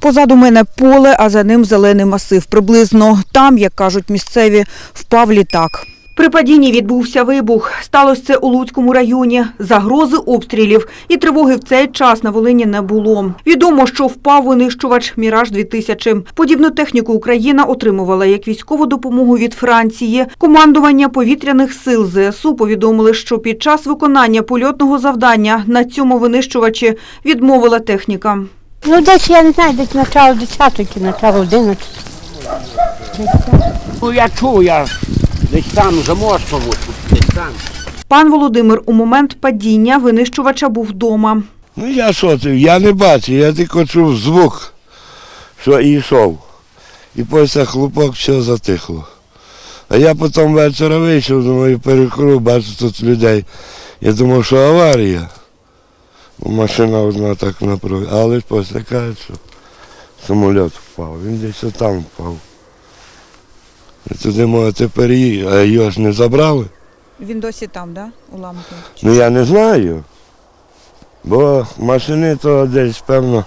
Позаду мене поле, а за ним зелений масив. Приблизно там, як кажуть місцеві, впав літак. При падінні відбувся вибух. Сталося це у Луцькому районі. Загрози обстрілів і тривоги в цей час на Волині не було. Відомо, що впав винищувач «Міраж-2000». Подібну техніку Україна отримувала як військову допомогу від Франції. Командування повітряних сил ЗСУ повідомили, що під час виконання польотного завдання на цьому винищувачі відмовила техніка. Ну, десь я не знаю, десь начало 10 чи начало 11. Ну я чув, я десь там за мостом, десь там. Пан Володимир у момент падіння винищувача був вдома. Ну я що ти, я не бачив, я тільки чув звук, що йшов. І після хлопок все затихло. А я потім вечора вийшов, думаю, перекру, бачу тут людей. Я думав, що аварія. Машина одна так направила. Але після кажуть, що самоліт впав. Він десь там впав. І туди можете переїхати, а його ж не забрали. Він досі там, да? Уламки. Ну я не знаю. Бо машини то десь, певно,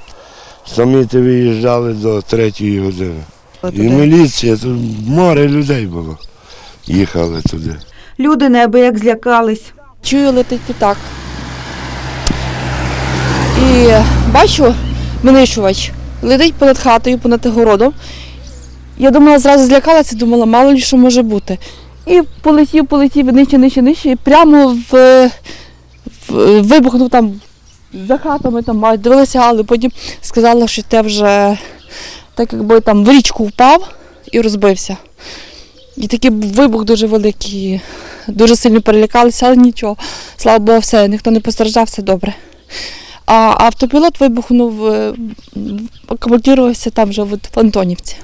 самі ти виїжджали до третьої години. І міліція, тут море людей було. Їхали туди. Люди неабияк злякались. Чую, летить літак. Бачу винищувач. Летить понад хатою, понад городом. Я думала, зразу злякалася, думала, мало ли що може бути. І полетів, полетів нижче, нижче, нижче, і прямо в, в вибухнув там за хатами, там дивилася, але потім сказала, що те вже так якби там в річку впав і розбився. І такий вибух дуже великий. Дуже сильно перелякалися, але нічого. Слава Богу, все, ніхто не постраждав, все добре. А автопілот вибухнув, е, акумулювався там вже от в Антонівці.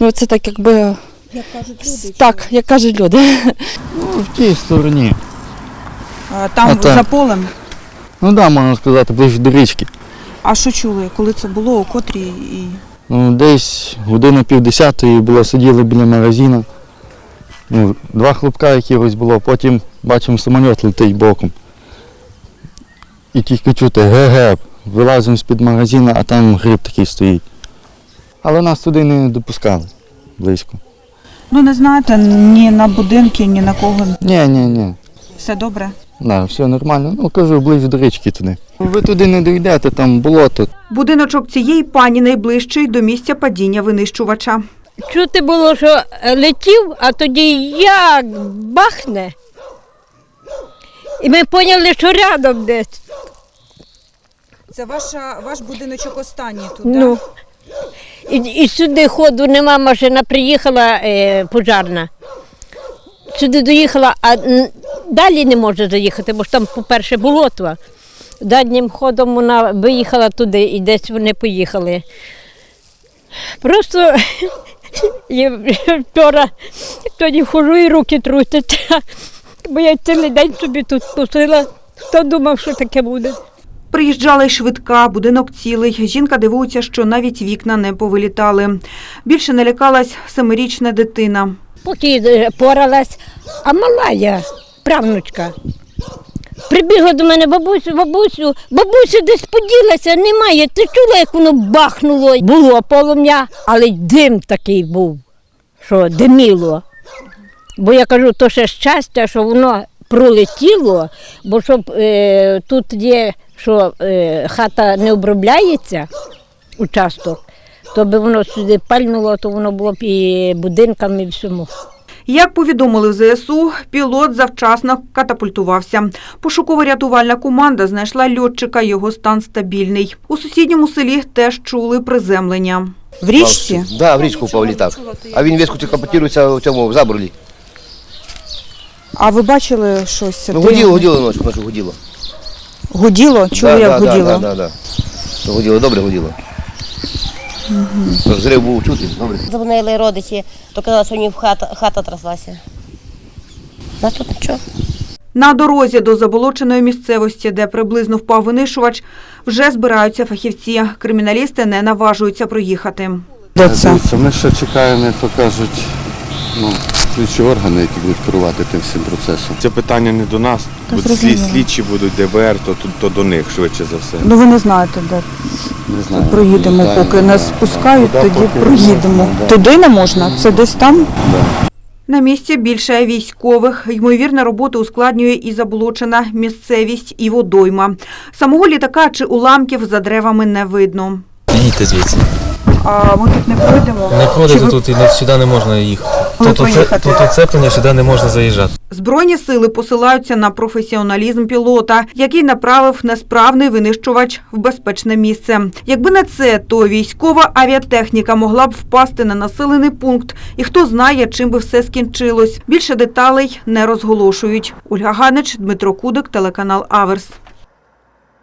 Ну, це так якби. Як кажуть люди. Так, як кажуть люди. Ну, в тій стороні. Там А так. за полем. Ну да, можна сказати, ближче до річки. А що чули, коли це було, у котрій і. Ну, десь година півдесятої було, сиділи біля магазину. Ну, два хлопка якихось було, потім бачимо самоліт летить боком. І тільки чути ге-ге, вилазимо з-під магазину, а там гриб такий стоїть. Але нас туди не допускали близько. Ну не знаєте, ні на будинки, ні на кого. Ні, ні, ні. Все добре. Да, все нормально. Ну кажу, ближче до річки туди. Ви туди не дійдете, там болото, Будиночок цієї пані найближчий до місця падіння винищувача. Чути було, що летів, а тоді як бахне. І ми поняли, що рядом десь. Це ваша, ваш будиночок останній тут, Ну. І, і сюди ходу нема, машина приїхала е, пожарна. Сюди доїхала, а н- далі не може заїхати, бо ж там, по-перше, болото. Заднім ходом вона виїхала туди і десь вони поїхали. Просто я вчора тоді хожу і руки трусяться, бо я цілий день собі тут тусила. Хто думав, що таке буде? Приїжджала й швидка, будинок цілий. Жінка дивується, що навіть вікна не повилітали. Більше налякалась семирічна дитина. Поки е, поралась, а мала я, правнучка. Прибігла до мене бабусю, бабусю, бабусю десь поділася, немає. Ти чула, як воно бахнуло? Було полум'я, але дим такий був, що диміло. Бо я кажу, то ще щастя, що воно пролетіло, бо щоб е, тут є, що е, хата не обробляється, участок, то би воно сюди пальнуло, то воно було б і будинками, і всьому. Як повідомили в ЗСУ, пілот завчасно катапультувався. Пошуково-рятувальна команда знайшла льотчика, його стан стабільний. У сусідньому селі теж чули приземлення. В річці? Да, в річку впав літак. А він весь катапультується у цьому в заборлі. А ви бачили щось? Ну гуділо, гуділо ночі, ночі гуділо. Гуділо? Чули, да, як да, гуділо? Да, да, да. Ну, Гуділо, добре гуділо. Угу. Зрив був чути, добре. Дзвонили родичі, то казали, що ні хата, хата тряслася. Нас тут нічого. На дорозі до заболоченої місцевості, де приблизно впав винищувач, вже збираються фахівці. Криміналісти не наважуються проїхати. Дивіться, ми ще чекаємо, як то кажуть, ну, слідчі органи, які будуть керувати тим всім процесом. Це питання не до нас. Та Бо зрозуміло. слід, слідчі будуть ДБР, то, то, то до них швидше за все. Ну ви не знаєте, де Не знаю. проїдемо, Питання, поки да. нас спускають, Туди тоді поки проїдемо. да. Туди не можна, це десь там. Да. На місці більше військових. Ймовірно, роботу ускладнює і заболочена місцевість, і водойма. Самого літака чи уламків за деревами не видно. Їдьте звідси. А ми тут не пройдемо. Не ви- тут і не, сюди не можна їхати. Тут, оце, тут оцеплення, сюди не можна заїжджати. Збройні сили посилаються на професіоналізм пілота, який направив несправний винищувач в безпечне місце. Якби не це, то військова авіатехніка могла б впасти на населений пункт, і хто знає, чим би все скінчилось. Більше деталей не розголошують. Ольга Ганич, Дмитро Кудик, телеканал Аверс.